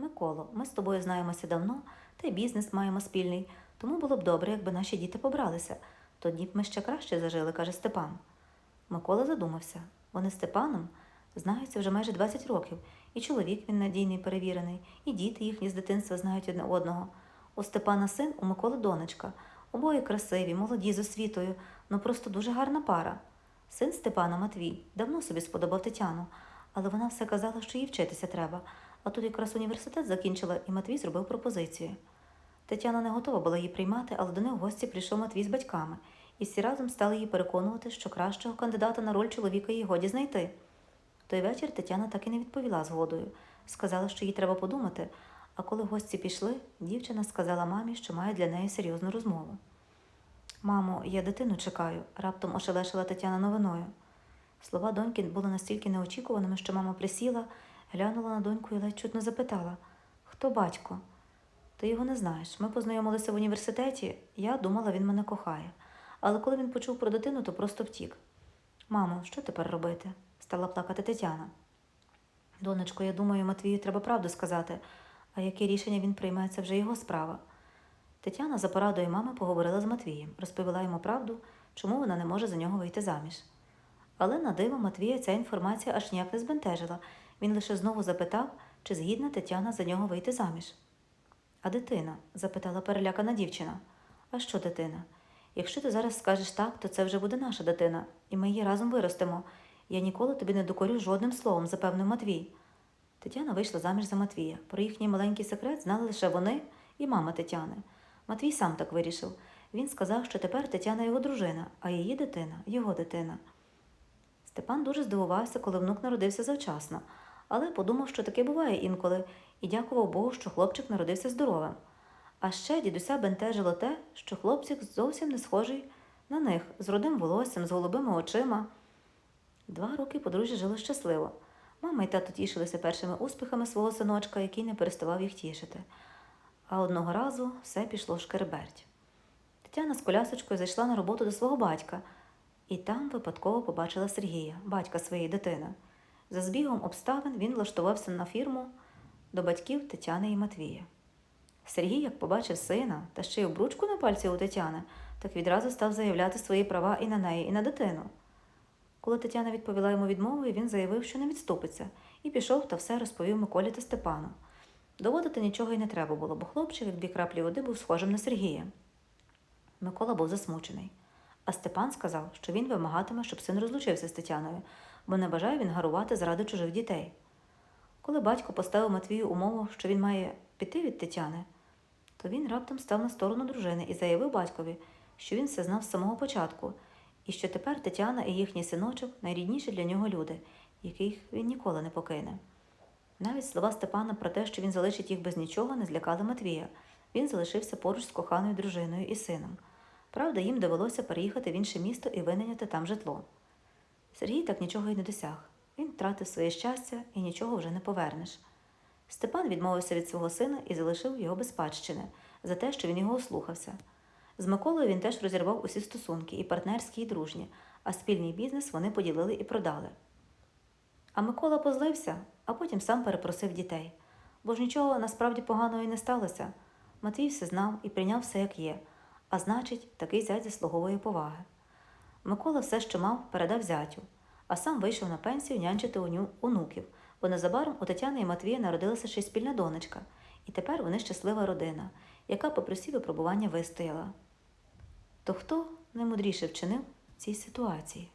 Миколо, ми з тобою знаємося давно, та й бізнес маємо спільний, тому було б добре, якби наші діти побралися. Тоді б ми ще краще зажили, каже Степан. Микола задумався. Вони з Степаном знаються вже майже 20 років, і чоловік він надійний, перевірений, і діти їхні з дитинства знають одне одного. У Степана син, у Миколи донечка. Обоє красиві, молоді з освітою, ну просто дуже гарна пара. Син Степана Матвій давно собі сподобав Тетяну, але вона все казала, що їй вчитися треба. А тут якраз університет закінчила, і Матвій зробив пропозицію. Тетяна не готова була її приймати, але до них в гості прийшов Матвій з батьками, і всі разом стали її переконувати, що кращого кандидата на роль чоловіка їй годі знайти. Той вечір Тетяна так і не відповіла згодою. Сказала, що їй треба подумати, а коли гості пішли, дівчина сказала мамі, що має для неї серйозну розмову. Мамо, я дитину чекаю, раптом ошелешила Тетяна новиною. Слова доньки були настільки неочікуваними, що мама присіла, глянула на доньку і ледь чутно запитала Хто батько? Ти його не знаєш. Ми познайомилися в університеті, я думала, він мене кохає. Але коли він почув про дитину, то просто втік. Мамо, що тепер робити? стала плакати Тетяна. Донечко, я думаю, Матвію треба правду сказати, а яке рішення він прийме, це вже його справа. Тетяна за порадою мами поговорила з Матвієм, розповіла йому правду, чому вона не може за нього вийти заміж. Але на диво Матвія ця інформація аж ніяк не збентежила. Він лише знову запитав, чи згідна Тетяна за нього вийти заміж. А дитина? запитала перелякана дівчина. А що дитина? Якщо ти зараз скажеш так, то це вже буде наша дитина, і ми її разом виростемо. Я ніколи тобі не докорю жодним словом, запевнив Матвій. Тетяна вийшла заміж за Матвія. Про їхній маленький секрет знали лише вони і мама Тетяни. Матвій сам так вирішив. Він сказав, що тепер Тетяна його дружина, а її дитина його дитина. Степан дуже здивувався, коли внук народився завчасно, але подумав, що таке буває інколи, і дякував Богу, що хлопчик народився здоровим. А ще дідуся бентежило те, що хлопчик зовсім не схожий на них, з рудим волоссям, з голубими очима. Два роки подружжя жило щасливо. Мама і тато тішилися першими успіхами свого синочка, який не переставав їх тішити. А одного разу все пішло шкереберть. Тетяна з колясочкою зайшла на роботу до свого батька, і там випадково побачила Сергія, батька своєї дитини. За збігом обставин він влаштувався на фірму до батьків Тетяни і Матвія. Сергій, як побачив сина та ще й обручку на пальці у Тетяни, так відразу став заявляти свої права і на неї, і на дитину. Коли Тетяна відповіла йому відмовою, він заявив, що не відступиться, і пішов та все розповів Миколі та Степану. Доводити нічого й не треба було, бо хлопчик, як дві краплі води, був схожим на Сергія. Микола був засмучений. А Степан сказав, що він вимагатиме, щоб син розлучився з Тетяною, бо не бажає він гарувати заради чужих дітей. Коли батько поставив Матвію умову, що він має піти від Тетяни, то він раптом став на сторону дружини і заявив батькові, що він все знав з самого початку, і що тепер Тетяна і їхній синочок найрідніші для нього люди, яких він ніколи не покине. Навіть слова Степана про те, що він залишить їх без нічого, не злякали Матвія. Він залишився поруч з коханою дружиною і сином. Правда, їм довелося переїхати в інше місто і винайняти там житло. Сергій так нічого й не досяг. Він втратив своє щастя і нічого вже не повернеш. Степан відмовився від свого сина і залишив його без спадщини за те, що він його ослухався. З Миколою він теж розірвав усі стосунки, і партнерські, і дружні, а спільний бізнес вони поділили і продали. А Микола позлився, а потім сам перепросив дітей. Бо ж нічого насправді поганого і не сталося. Матвій все знав і прийняв все, як є, а значить, такий зять заслуговує поваги. Микола все, що мав, передав зятю, а сам вийшов на пенсію нянчити оню- онуків, бо незабаром у Тетяни і Матвія народилася ще й спільна донечка, і тепер вони щаслива родина, яка попри всі випробування вистояла. То хто наймудріше вчинив цій ситуації?